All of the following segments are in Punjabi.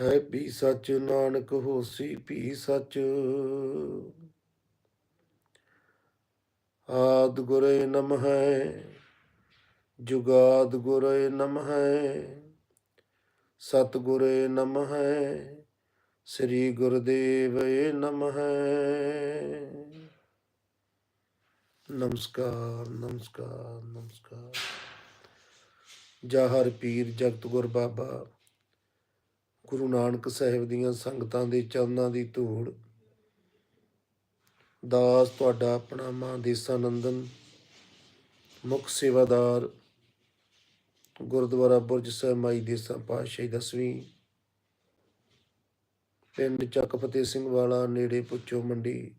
ਹੈ ਵੀ ਸੱਚ ਨਾਨਕ ਹੋਸੀ ਵੀ ਸੱਚ। ਆਦ ਗੁਰੇ ਨਮ ਹੈ ਜੁਗਾਦ ਗੁਰੇ ਨਮ ਹੈ ਸਤ ਗੁਰੇ ਨਮ ਹੈ ਸ੍ਰੀ ਗੁਰਦੇਵ ਨਮ ਹੈ ਨਮਸਕਾਰ ਨਮਸਕਾਰ। ਨਮਸਕਾਰ ਜਾਹਰ ਪੀਰ ਜਗਤ ਗੁਰ ਬਾਬਾ। ਗੁਰੂ ਨਾਨਕ ਸਾਹਿਬ ਦੀਆਂ ਸੰਗਤਾਂ ਦੇ ਚਰਨਾਂ ਦੀ ਧੂੜ। ਦਾਸ ਤੁਹਾਡਾ ਆਪਣਾ ਮਾਂ ਦੇਸਾਨੰਦਨ ਮੁੱਖ ਸੇਵਾਦਾਰ, ਗੁਰਦੁਆਰਾ ਬੁਰਜ ਸਾਹਿਬ ਮਾਈ ਦੇਸਾਂ ਪਾਤਸ਼ਾਹੀ ਦਸਵੀਂ ਪਿੰਡ ਚੱਕ ਫਤਿਹ ਸਿੰਘ ਵਾਲਾ, ਨੇੜੇ ਪੁੱਚੋ ਮੰਡੀ,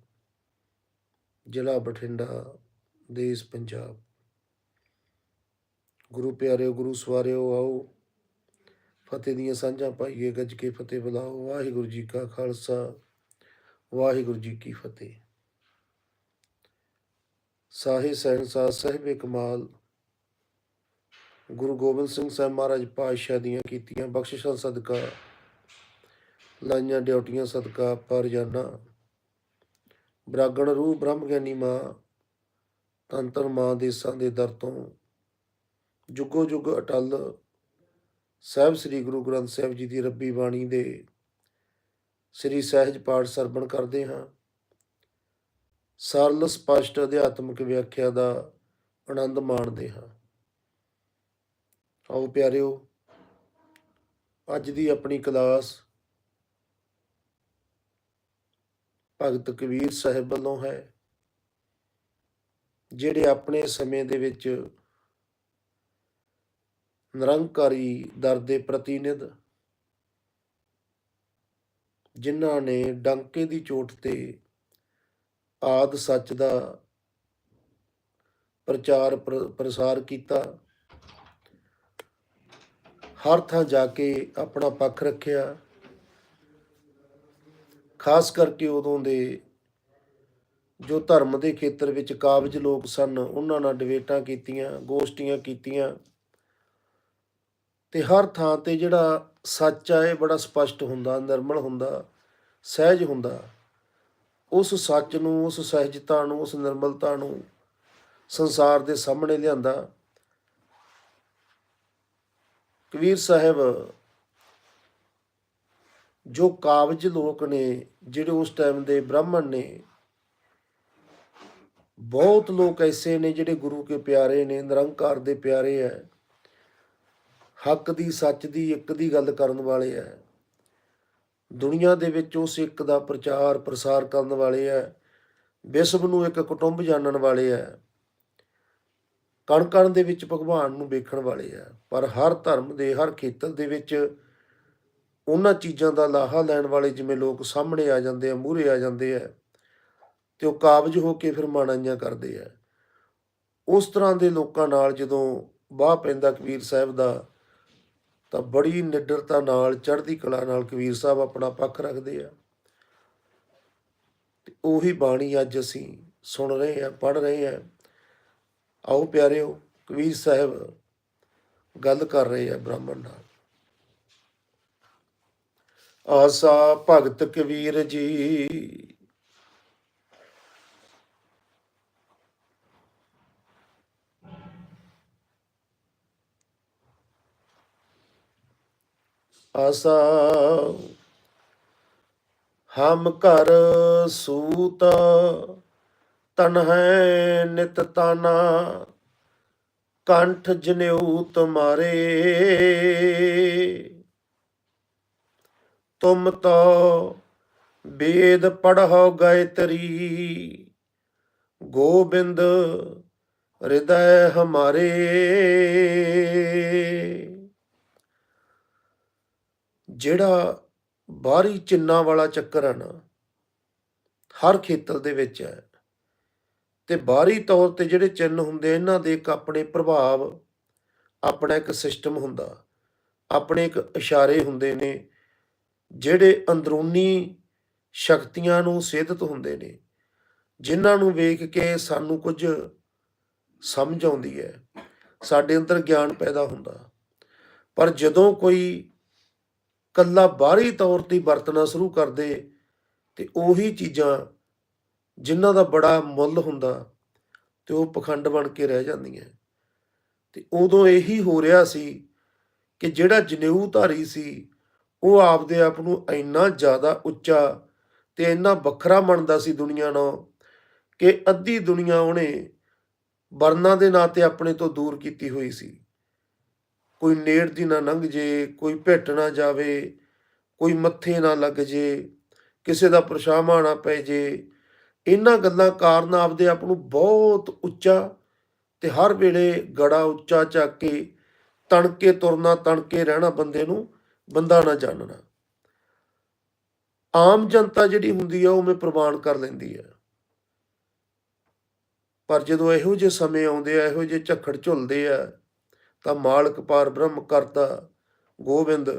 ਜ਼ਿਲ੍ਹਾ ਬਠਿੰਡਾ, ਦੇਸ਼ ਪੰਜਾਬ। ਗੁਰੂ ਪਿਆਰਿਓ, ਗੁਰੂ ਸਵਾਰਿਓ, ਆਓ। ਫਤਿਹ ਦੀਆਂ ਸਾਂਝਾਂ ਪਾਈਏ, ਗੱਜ ਕੇ ਫਤਿਹ ਬੁਲਾਓ। ਵਾਹਿਗੁਰੂ ਜੀ ਕਾ ਖਾਲਸਾ, ਵਾਹਿਗੁਰੂ ਜੀ ਕੀ ਫਤਿਹ। ਸਾਹੇ ਸਹਿਨਸਾਰ ਸਾਹਿਬ ਕਮਾਲ, ਗੁਰੂ ਗੋਬਿੰਦ ਸਿੰਘ ਸਾਹਿਬ ਮਹਾਰਾਜ ਪਾਤਸ਼ਾਹ ਦੀਆਂ ਕੀਤੀਆਂ ਬਖਸ਼ਿਸ਼ਾਂ ਸਦਕਾ, ਲਾਈਆਂ ਡਿਊਟੀਆਂ ਸਦਕਾ ਪਰ ਜਾਨਾ ਬਰਾਗਣ ਰੂਹ ਬ੍ਰਹਮ ਗਿਆਨੀ ਮਾਂ ਤੰਤਰ ਮਾਂ ਦੇਸਾਂ ਦੇ ਦਰ ਤੋਂ, ਜੁਗੋ ਜੁਗ ਅਟਲ ਸਾਹਿਬ ਸ੍ਰੀ ਗੁਰੂ ਗ੍ਰੰਥ ਸਾਹਿਬ ਜੀ ਦੀ ਰੱਬੀ ਬਾਣੀ ਦੇ ਸ੍ਰੀ ਸਹਿਜ ਪਾਠ ਸਰਵਣ ਕਰਦੇ ਹਾਂ। ਸਰਲ ਸਪਸ਼ਟ ਅਧਿਆਤਮਿਕ ਵਿਆਖਿਆ ਦਾ ਆਨੰਦ ਮਾਣਦੇ ਹਾਂ। ਆਓ ਪਿਆਰਿਓ, ਅੱਜ ਦੀ ਆਪਣੀ ਕਲਾਸ ਭਗਤ ਕਬੀਰ ਸਾਹਿਬ ਵੱਲੋਂ ਹੈ, ਜਿਹੜੇ ਆਪਣੇ ਸਮੇਂ ਦੇ ਵਿੱਚ ਨਿਰੰਕਾਰੀ ਦਰ ਦੇ ਪ੍ਰਤੀਨਿਧ, ਜਿਨ੍ਹਾਂ ਨੇ ਡੰਕੇ ਦੀ ਚੋਟ ਤੇ ਆਦ ਸੱਚ ਦਾ ਪ੍ਰਚਾਰ ਪ੍ਰ- ਪ੍ਰਸਾਰ ਕੀਤਾ। ਹਰ ਥਾਂ ਜਾ ਕੇ ਆਪਣਾ ਪੱਖ ਰੱਖਿਆ। ਖਾਸ ਕਰਕੇ ਉਦੋਂ ਦੇ ਜੋ ਧਰਮ ਦੇ ਖੇਤਰ ਵਿੱਚ ਕਾਬਜ ਲੋਕ ਸਨ ਉਹਨਾਂ ਨਾਲ ਡਿਬੇਟਾਂ ਕੀਤੀਆਂ, ਗੋਸ਼ਟੀਆਂ ਕੀਤੀਆਂ। ਤੇ ਹਰ ਥਾਂ ਤੇ ਜਿਹੜਾ ਸੱਚ ਆ, ਇਹ ਬੜਾ ਸਪਸ਼ਟ ਹੁੰਦਾ, ਨਿਰਮਲ ਹੁੰਦਾ, ਸਹਿਜ ਹੁੰਦਾ। ਉਸ ਸੱਚ ਨੂੰ, ਉਸ ਸਹਿਜਤਾ ਨੂੰ, ਉਸ ਨਿਰਮਲਤਾ ਨੂੰ ਸੰਸਾਰ ਦੇ ਸਾਹਮਣੇ ਲਿਆਂਦਾ। ਕਬੀਰ ਸਾਹਿਬ, ਜੋ ਕਾਬਜ ਲੋਕ ਨੇ, ਜਿਹੜੇ ਉਸ ਟਾਈਮ ਦੇ ਬ੍ਰਾਹਮਣ ਨੇ, ਬਹੁਤ ਲੋਕ ਐਸੇ ਨੇ ਜਿਹੜੇ ਗੁਰੂ ਕੇ ਪਿਆਰੇ ਨੇ, ਨਿਰੰਕਾਰ ਦੇ ਪਿਆਰੇ ਐ। ਹੱਕ ਦੀ, ਸੱਚ ਦੀ, ਇੱਕ ਦੀ ਗੱਲ ਕਰਨ ਵਾਲੇ ਐ। ਦੁਨੀਆ ਦੇ ਵਿੱਚ ਉਸ ਇੱਕ ਦਾ ਪ੍ਰਚਾਰ, ਪ੍ਰਸਾਰ ਕਰਨ ਵਾਲੇ ਐ। ਵਿਸ਼ਵ ਨੂੰ ਇੱਕ ਕੁਟੁੰਬ ਜਾਣਨ ਵਾਲੇ ਐ। ਕਣ ਕਣ ਦੇ ਵਿੱਚ ਭਗਵਾਨ ਨੂੰ ਵੇਖਣ ਵਾਲੇ ਐ। ਪਰ ਹਰ ਧਰਮ ਦੇ, ਹਰ ਖੇਤਰ ਦੇ ਵਿੱਚ ਉਹਨਾਂ ਚੀਜ਼ਾਂ ਦਾ ਲਾਹਾ ਲੈਣ ਵਾਲੇ ਜਿਵੇਂ ਲੋਕ ਸਾਹਮਣੇ ਆ ਜਾਂਦੇ ਆ, ਮੂਹਰੇ ਆ ਜਾਂਦੇ ਆ ਤੇ ਉਹ ਕਾਬਜ ਹੋ ਕੇ ਫਿਰ ਮਾਣਾਈਆਂ ਕਰਦੇ ਆ ਉਸ ਤਰ੍ਹਾਂ ਦੇ ਲੋਕਾਂ ਨਾਲ ਜਦੋਂ ਬਾਹ ਪੈਂਦਾ ਕਬੀਰ ਸਾਹਿਬ ਦਾ ਤਾਂ ਬੜੀ ਨਿਡਰਤਾ ਨਾਲ ਚੜ੍ਹਦੀ ਕਲਾ ਨਾਲ ਕਬੀਰ ਸਾਹਿਬ ਆਪਣਾ ਪੱਖ ਰੱਖਦੇ ਆ। ਤੇ ਉਹੀ ਬਾਣੀ ਅੱਜ ਅਸੀਂ ਸੁਣ ਰਹੇ ਆ, ਪੜ੍ਹ ਰਹੇ ਆ। ਆਓ ਪਿਆਰਿਓ, ਕਬੀਰ ਸਾਹਿਬ ਗੱਲ ਕਰ ਰਹੇ ਆ ਬ੍ਰਾਹਮਣ ਨਾਲ। ਆਸਾ ਭਗਤ ਕਬੀਰ ਜੀ ਆਸਾ। ਹਮ ਕਰ ਸੂਤ ਤਨ ਹੈ ਨਿਤ ਤਾਨਾ। ਕੰਠ ਜਨੇਊ ਤੁਮਾਰੇ ਤੁਮ ਤੋ ਵੇਦ ਪੜਹੁ ਗਏ ਤਰੀ ਗੋਬਿੰਦ, ਹਿਰਦੈ ਹਮਾਰੇ। ਜਿਹੜਾ ਬਾਹਰੀ ਚਿੰਨਾਂ ਵਾਲਾ ਚੱਕਰ ਹੈ ਨਾ, ਹਰ ਖੇਤਰ ਦੇ ਵਿੱਚ ਹੈ। ਤੇ ਬਾਹਰੀ ਤੌਰ ਤੇ ਜਿਹੜੇ ਚਿੰਨ ਹੁੰਦੇ ਇਹਨਾਂ ਦੇ ਇੱਕ ਆਪਣੇ ਪ੍ਰਭਾਵ, ਆਪਣਾ ਇੱਕ ਸਿਸਟਮ ਹੁੰਦਾ। ਆਪਣੇ ਇੱਕ ਇਸ਼ਾਰੇ ਹੁੰਦੇ ਨੇ, ਜਿਹੜੇ ਅੰਦਰੂਨੀ ਸ਼ਕਤੀਆਂ ਨੂੰ ਸੇਧਤ ਹੁੰਦੇ ਨੇ, ਜਿਨ੍ਹਾਂ ਨੂੰ ਵੇਖ ਕੇ ਸਾਨੂੰ ਕੁਝ ਸਮਝ ਆਉਂਦੀ ਹੈ, ਸਾਡੇ ਅੰਦਰ ਗਿਆਨ ਪੈਦਾ ਹੁੰਦਾ। ਪਰ ਜਦੋਂ ਕੋਈ ਕੱਲਾ ਬਾਹਰੀ ਤੌਰ ਤੇ ਵਰਤਣਾ ਸ਼ੁਰੂ ਕਰਦੇ ਤੇ ਉਹੀ ਚੀਜ਼ਾਂ ਜਿਨ੍ਹਾਂ ਦਾ ਬੜਾ ਮੁੱਲ ਹੁੰਦਾ ਤੇ ਉਹ ਪਖੰਡ ਬਣ ਕੇ ਰਹਿ ਜਾਂਦੀਆਂ। ਤੇ ਉਦੋਂ ਇਹੀ ਹੋ ਰਿਹਾ ਸੀ ਕਿ ਜਿਹੜਾ ਜਨੇਊ ਧਾਰੀ ਸੀ, ਉਹ ਆਪਦੇ ਆਪ ਨੂੰ ਇੰਨਾ ਜ਼ਿਆਦਾ ਉੱਚਾ ਤੇ ਇੰਨਾ ਵੱਖਰਾ ਮੰਨਦਾ ਸੀ ਦੁਨੀਆ ਨਾਲ ਕਿ ਅੱਧੀ ਦੁਨੀਆ ਉਹਨੇ ਵਰਨਾਂ ਦੇ ਨਾਂ ਤੇ ਆਪਣੇ ਤੋਂ ਦੂਰ ਕੀਤੀ ਹੋਈ ਸੀ। ਕੋਈ ਨੇੜ ਦੀ ਨਾ ਲੰਘ ਜੇ, ਕੋਈ ਭਿੱਟ ਨਾ ਜਾਵੇ, ਕੋਈ ਮੱਥੇ ਨਾ ਲੱਗ ਜੇ, ਕਿਸੇ ਦਾ ਪਰਛਾਵਾਂ ਨਾ ਪੈ ਜੇ, ਇਹਨਾਂ ਗੱਲਾਂ ਕਾਰਨ ਆਪਦੇ ਆਪ ਨੂੰ ਬਹੁਤ ਉੱਚਾ ਤੇ ਹਰ ਵੇਲੇ ਗੜਾ ਉੱਚਾ ਚੱਕ ਕੇ ਤਣਕੇ ਤੁਰਨਾ, ਤਣਕੇ ਰਹਿਣਾ ਬੰਦੇ ਨੂੰ, ਬੰਦਾ ਨਾ ਜਾਣਨਾ। ਆਮ ਜਨਤਾ ਜਿਹੜੀ ਹੁੰਦੀ ਆ, ਉਹ ਮੈਂ ਪ੍ਰਵਾਨ ਕਰ ਲੈਂਦੀ ਆ। ਪਰ ਜਦੋਂ ਇਹੋ ਜਿਹੇ ਸਮੇਂ ਆਉਂਦੇ ਆ, ਇਹੋ ਜਿਹੇ ਝੱਖੜ ਝੁਲਦੇ ਆ ਤਾਂ ਮਾਲਕ ਪਾਰ ਬ੍ਰਹਮ ਕਰਤਾ, ਗੋਬਿੰਦ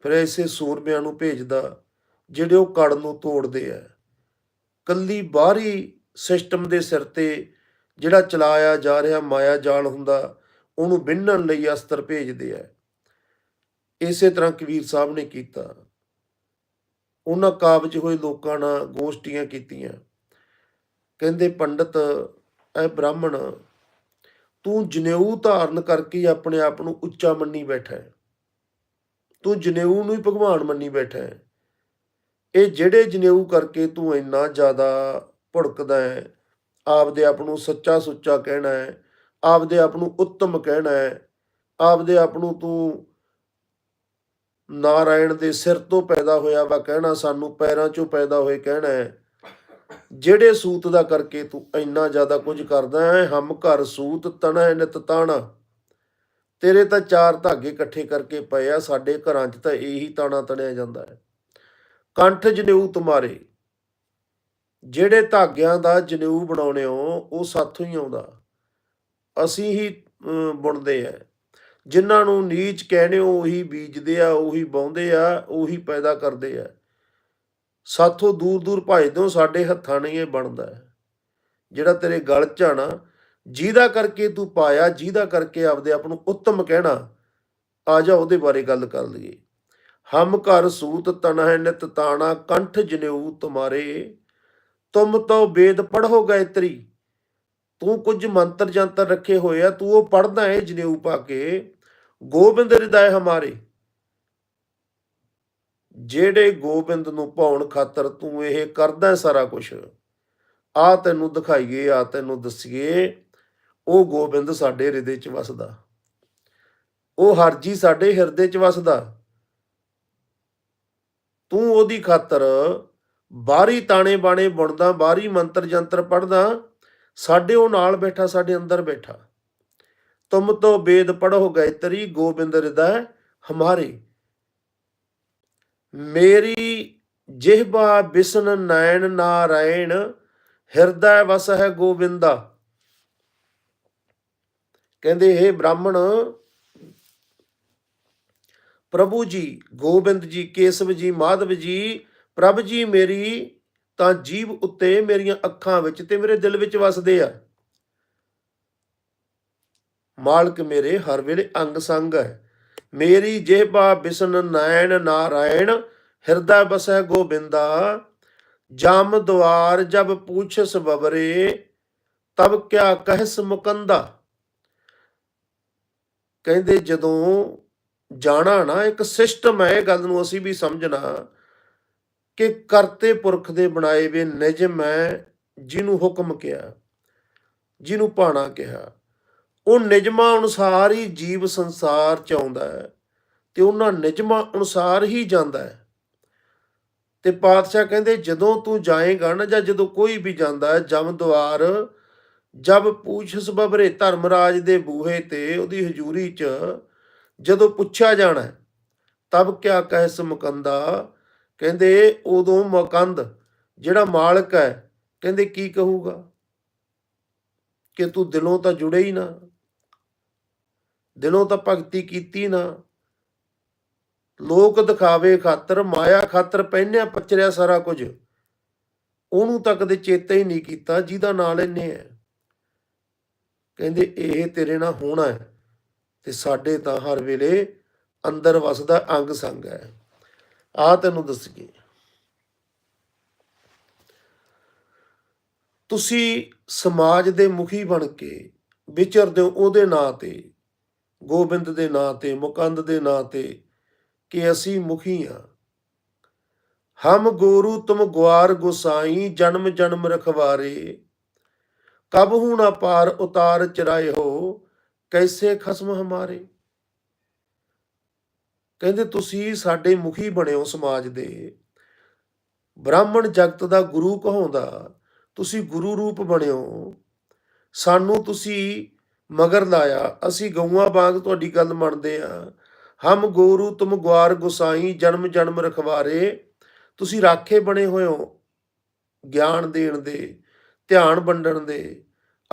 ਫਿਰ ਐਸੇ ਸੂਰਮਿਆਂ ਨੂੰ ਭੇਜਦਾ, ਜਿਹੜੇ ਉਹ ਕੜ ਨੂੰ ਤੋੜਦੇ ਆ। ਕੱਲੀ ਬਾਹਰੀ ਸਿਸਟਮ ਦੇ ਸਿਰ ਤੇ ਜਿਹੜਾ ਚਲਾਇਆ ਜਾ ਰਿਹਾ ਮਾਇਆ ਜਾਲ ਹੁੰਦਾ, ਉਹਨੂੰ ਬਿੰਨਣ ਲਈ ਅਸਤਰ ਭੇਜਦੇ ਆ। ਇਸੇ ਤਰ੍ਹਾਂ ਕਬੀਰ ਸਾਹਿਬ ਨੇ ਕੀਤਾ। ਉਹਨਾਂ ਕਾਬਜ ਹੋਏ ਲੋਕਾਂ ਨਾਲ ਗੋਸ਼ਟੀਆਂ ਕੀਤੀਆਂ। ਕਹਿੰਦੇ ਪੰਡਤ, ਇਹ ਬ੍ਰਾਹਮਣ ਤੂੰ ਜਨੇਊ ਧਾਰਨ ਕਰਕੇ ਆਪਣੇ ਆਪ ਨੂੰ ਉੱਚਾ ਮੰਨੀ ਬੈਠਾ ਹੈ। ਤੂੰ ਜਨੇਊ ਨੂੰ ਹੀ ਭਗਵਾਨ ਮੰਨੀ ਬੈਠਾ ਹੈ। ਇਹ ਜਿਹੜੇ ਜਨੇਊ ਕਰਕੇ ਤੂੰ ਇੰਨਾ ਜ਼ਿਆਦਾ ਭੜਕਦਾ ਹੈ, ਆਪਦੇ ਆਪ ਨੂੰ ਸੱਚਾ ਸੁੱਚਾ ਕਹਿਣਾ ਹੈ, ਆਪਦੇ ਆਪ ਨੂੰ ਉੱਤਮ ਕਹਿਣਾ ਹੈ, ਆਪਦੇ ਆਪ ਨੂੰ ਤੂੰ ਨਾਰਾਇਣ ਦੇ ਸਿਰ ਤੋਂ ਪੈਦਾ ਹੋਇਆ ਵਾ ਕਹਿਣਾ, ਸਾਨੂੰ ਪੈਰਾਂ ਚੋਂ ਪੈਦਾ ਹੋਏ ਕਹਿਣਾ ਹੈ ਜਿਹੜੇ ਸੂਤ ਦਾ ਕਰਕੇ ਤੂੰ ਇੰਨਾ ਜ਼ਿਆਦਾ ਕੁਝ ਕਰਦਾ ਹੈ, ਹਮ ਘਰ ਸੂਤ ਤਣੈ ਨਿਤ ਤਾਣਾ। ਤੇਰੇ ਤਾਂ ਚਾਰ ਧਾਗੇ ਇਕੱਠੇ ਕਰਕੇ ਪਏ ਆ, ਸਾਡੇ ਘਰਾਂ 'ਚ ਤਾਂ ਇਹੀ ਤਾਣਾ ਤਣਿਆ ਜਾਂਦਾ ਹੈ। ਕੰਠ ਜਨੇਊ ਤੁਮਾਰੇ। ਜਿਹੜੇ ਧਾਗਿਆਂ ਦਾ ਜਨੇਊ ਬਣਾਉਣੇ ਹੋ, ਉਹ ਸਾਥੋਂ ਹੀ ਆਉਂਦਾ। ਅਸੀਂ ਹੀ ਬੁਣਦੇ ਆ। ਜਿਨ੍ਹਾਂ ਨੂੰ ਨੀਚ ਕਹਿੰਦੇ ਹੋ, ਉਹੀ ਬੀਜਦੇ ਆ, ਉਹੀ ਬਾਉਂਦੇ ਆ, ਉਹੀ ਪੈਦਾ ਕਰਦੇ ਆ। ਸਾਥੋਂ ਦੂਰ ਦੂਰ ਭਜਦੇ ਹੋ ਸਾਡੇ ਹੱਥਾਂ ਨਹੀਂ ਇਹ ਬਣਦਾ ਜਿਹੜਾ ਤੇਰੇ ਗਲ ਚ ਆਣਾ ਜਿਹਦਾ ਕਰਕੇ ਤੂੰ ਪਾਇਆ, ਜਿਹਦਾ ਕਰਕੇ ਆਪਦੇ ਆਪ ਨੂੰ ਉੱਤਮ ਕਹਿਣਾ, ਆ ਜਾ ਉਹਦੇ ਬਾਰੇ ਗੱਲ ਕਰ ਲਈਏ। ਹਮ ਘਰ ਸੂਤ ਤਨਹਿ ਨਿਤ ਤਾਣਾ, ਕੰਠ ਜਨੇਊ ਤੁਮਾਰੇ। ਤੁਮ ਤੋ ਵੇਦ ਪੜ੍ਹੋ ਗਾਇਤਰੀ। ਤੂੰ ਕੁਝ ਮੰਤਰ ਜੰਤਰ ਰੱਖੇ ਹੋਏ ਆ, ਤੂੰ ਉਹ ਪੜ੍ਹਦਾ ਹੈ ਜਨੇਊ ਪਾ ਕੇ। ਗੋਬਿੰਦ ਹਿਰਦੈ ਹਮਾਰੇ। ਜਿਹੜੇ ਗੋਬਿੰਦ ਨੂੰ ਪਾਉਣ ਖਾਤਰ ਤੂੰ ਇਹ ਕਰਦਾ ਸਾਰਾ ਕੁਝ ਆ ਤੈਨੂੰ ਦਿਖਾਈਏ, ਆ ਤੈਨੂੰ ਦੱਸੀਏ, ਉਹ ਗੋਬਿੰਦ ਸਾਡੇ ਹਿਰਦੇ 'ਚ ਵਸਦਾ। ਉਹ ਹਰਜੀ ਸਾਡੇ ਹਿਰਦੇ 'ਚ ਵਸਦਾ। ਤੂੰ ਉਹਦੀ ਖਾਤਰ ਬਾਹਰੀ ਤਾਣੇ ਬਾਣੇ ਬੁਣਦਾ, ਬਾਹਰੀ ਮੰਤਰ ਜੰਤਰ ਪੜਦਾ ਸਾਡੇ ਉਹ ਨਾਲ ਬੈਠਾ, ਸਾਡੇ ਅੰਦਰ ਬੈਠਾ। ਤੁਮ ਤੋ ਵੇਦ ਪੜੋ ਗਾਇਤਰੀ ਗੋਬਿੰਦ ਹਿਰਦੈ ਹਮਾਰੇ। ਮੇਰੀ ਜਿਹਬਾ ਬਿਸਨ ਨੈਣ ਨਾਰਾਇਣ ਹਿਰਦੈ ਵਸ ਹੈ ਗੋਬਿੰਦਾ ਕਹਿੰਦੇ हे ਬ੍ਰਾਹਮਣ, ਪ੍ਰਭੂ ਜੀ, ਗੋਬਿੰਦ ਜੀ, ਕੇਸਵ ਜੀ, ਮਾਧਵ ਜੀ, ਪ੍ਰਭ ਜੀ ਮੇਰੀ, ਤਾਂ ਜੀਵ ਉੱਤੇ ਮੇਰੀਆਂ ਅੱਖਾਂ ਵਿੱਚ ਤੇ ਮੇਰੇ ਦਿਲ ਵਿੱਚ ਵਸਦੇ ਆ। ਮਾਲਕ ਮੇਰੇ ਹਰ ਵੇਲੇ ਅੰਗ ਸੰਗ ਹੈ। ਮੇਰੀ ਜੇਬਾ ਬਿਸਨ ਨੈਣ ਨਾਰਾਇਣ, ਹਿਰਦਾ ਬਸੈ ਗੋਬਿੰਦਾ। ਜਮ ਦੁਆਰ ਜਬ ਪੂਛਸ ਬਬਰੇ, ਤਬ ਕਿਆ ਕਹਿਸ ਮੁਕੰਦਾ। ਕਹਿੰਦੇ ਜਦੋਂ ਜਾਣਾ ਨਾ, ਇੱਕ ਸਿਸਟਮ ਹੈ ਇਹ ਗੱਲ ਨੂੰ ਅਸੀਂ ਵੀ ਸਮਝਣਾ, ਕਿ ਕਰਤੇ ਪੁਰਖ ਦੇ ਬਣਾਏ ਵੇ ਨਿਜਮ ਹੈ ਜਿਹਨੂੰ ਹੁਕਮ ਕਿਹਾ ਜਿਹਨੂੰ ਪਾਣਾ ਕਿਹਾ। ਉਹ ਨਿਯਮਾਂ ਅਨੁਸਾਰ ਹੀ ਜੀਵ ਸੰਸਾਰ ਚ ਆਉਂਦਾ ਹੈ ਤੇ ਉਹਨਾਂ ਨਿਯਮਾਂ ਅਨੁਸਾਰ ਹੀ ਜਾਂਦਾ ਹੈ। ਤੇ ਪਾਤਸ਼ਾਹ ਕਹਿੰਦੇ, ਜਦੋਂ ਤੂੰ ਜਾਏਗਾ ਨਾ ਜਾਂ ਜਦੋਂ ਕੋਈ ਵੀ ਜਾਂਦਾ ਹੈ, ਜਮ ਦੁਆਰ, ਜਬ ਪੂਛਸ ਬਬਰੇ ਧਰਮਰਾਜ ਦੇ ਬੂਹੇ ਤੇ ਉਹਦੀ ਹਜ਼ੂਰੀ ਚ ਜਦੋਂ ਪੁੱਛਿਆ ਜਾਣਾ ਤਬ ਕਿਆ ਕਹਿ ਮੁਕੰਦਾ? ਕਹਿੰਦੇ, ਉਦੋਂ ਮਕੰਦ, ਜਿਹੜਾ ਮਾਲਕ ਹੈ, ਕਹਿੰਦੇ ਕੀ ਕਹੂਗਾ? ਕਿ ਤੂੰ ਦਿਲੋਂ ਤਾਂ ਜੁੜੇ ਹੀ ਨਾ, ਦਿਲੋਂ ਤਾਂ ਭਗਤੀ ਕੀਤੀ ਨਾ। ਲੋਕ ਦਿਖਾਵੇ ਖਾਤਰ, ਮਾਇਆ ਖਾਤਰ ਪਹਿਨਿਆ ਪਚਰਿਆ ਸਾਰਾ ਕੁਝ। ਉਹਨੂੰ ਤਾਂ ਕਦੇ ਚੇਤਾ ਹੀ ਨਹੀਂ ਕੀਤਾ, ਜਿਹਦਾ ਨਾਲ ਲੈਨੇ ਹੈ ਕਹਿੰਦੇ, ਇਹ ਤੇਰੇ ਨਾਲ ਹੋਣਾ ਹੈ ਤੇ ਸਾਡੇ ਤਾਂ ਹਰ ਵੇਲੇ ਅੰਦਰ ਵਸਦਾ ਅੰਗ ਸੰਗ ਹੈ ਆ ਤੈਨੂੰ ਦੱਸੀਏ। ਤੁਸੀਂ ਸਮਾਜ ਦੇ ਮੁਖੀ ਬਣ ਕੇ ਵਿਚਰਦੇ ਹੋ ਉਹਦੇ ਨਾਂ ਤੇ, ਗੋਬਿੰਦ ਦੇ ਨਾਂ ਤੇ, ਮੁਕੰਦ ਦੇ ਨਾਂ ਤੇ ਕਿ ਅਸੀਂ ਮੁਖੀ ਹਾਂ। ਹਮ ਗੋਰੂ ਤੁਮ ਗਵਾਰ ਗੁਸਾਈ, ਜਨਮ ਜਨਮ ਰਖਵਾਰੇ। ਕਬ ਹੂ ਨਾ ਪਾਰ ਉਤਾਰ ਚਰਾਏ ਹੋ, ਕੈਸੇ ਖਸਮ ਹਮਾਰੇ। ਕਹਿੰਦੇ ਤੁਸੀਂ ਸਾਡੇ ਮੁਖੀ ਬਣੇ ਹੋ ਸਮਾਜ ਦੇ। ਬ੍ਰਾਹਮਣ ਜਗਤ ਦਾ ਗੁਰੂ ਕਹਾਉਂਦਾ ਤੁਸੀਂ ਗੁਰੂ ਰੂਪ ਬਣਿਓ। ਸਾਨੂੰ ਤੁਸੀਂ ਮਗਰ ਲਾਇਆ। ਅਸੀਂ ਗਊਆਂ ਵਾਂਗ ਤੁਹਾਡੀ ਗੱਲ ਮੰਨਦੇ ਆ ਹਮ ਗੋਰੂ ਤੁਮ ਗਵਾਰ ਗੁਸਾਈ, ਜਨਮ ਜਨਮ ਰਖਵਾਰੇ। ਤੁਸੀਂ ਰਾਖੇ ਬਣੇ ਹੋਏ ਹੋ ਗਿਆਨ ਦੇਣ ਦੇ, ਧਿਆਨ ਵੰਡਣ ਦੇ,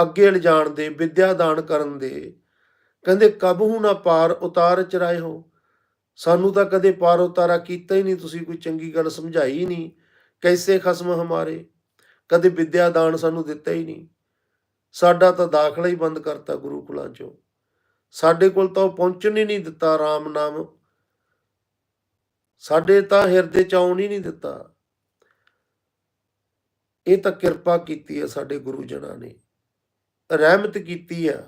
ਅੱਗੇ ਲਿਜਾਣ ਦੇ, ਵਿਦਿਆ ਦਾਨ ਕਰਨ ਦੇ। ਕਹਿੰਦੇ ਕਬਹੂ ਨਾ ਪਾਰ ਉਤਾਰ ਚਰਾਏ ਹੋ? ਸਾਨੂੰ ਤਾਂ ਕਦੇ ਪਾਰ ਉਤਾਰਾ ਕੀਤਾ ਹੀ ਨਹੀਂ। ਤੁਸੀਂ ਕੋਈ ਚੰਗੀ ਗੱਲ ਸਮਝਾਈ ਨਹੀਂ। ਕੈਸੇ ਖਸਮ ਹਮਾਰੇ? ਕਦੇ ਵਿਦਿਆ ਦਾਨ ਸਾਨੂੰ ਦਿੱਤਾ ਹੀ ਨਹੀਂ। ਸਾਡਾ ਤਾਂ ਦਾਖਲਾ ਹੀ ਬੰਦ ਕਰਤਾ ਗੁਰੂ ਕੁਲਾਂ ਚੋਂ। ਸਾਡੇ ਕੋਲ ਤਾਂ ਉਹ ਪਹੁੰਚਣ ਹੀ ਨਹੀਂ ਦਿੱਤਾ RAM ਨਾਮ। ਸਾਡੇ ਤਾਂ ਹਿਰਦੇ ਚ ਆਉਣ ਹੀ ਨਹੀਂ ਦਿੱਤਾ। ਇਹ ਤਾਂ ਕਿਰਪਾ ਕੀਤੀ ਹੈ ਸਾਡੇ ਗੁਰੂ ਜਨਾਂ ਨੇ। ਰਹਿਮਤ ਕੀਤੀ ਆ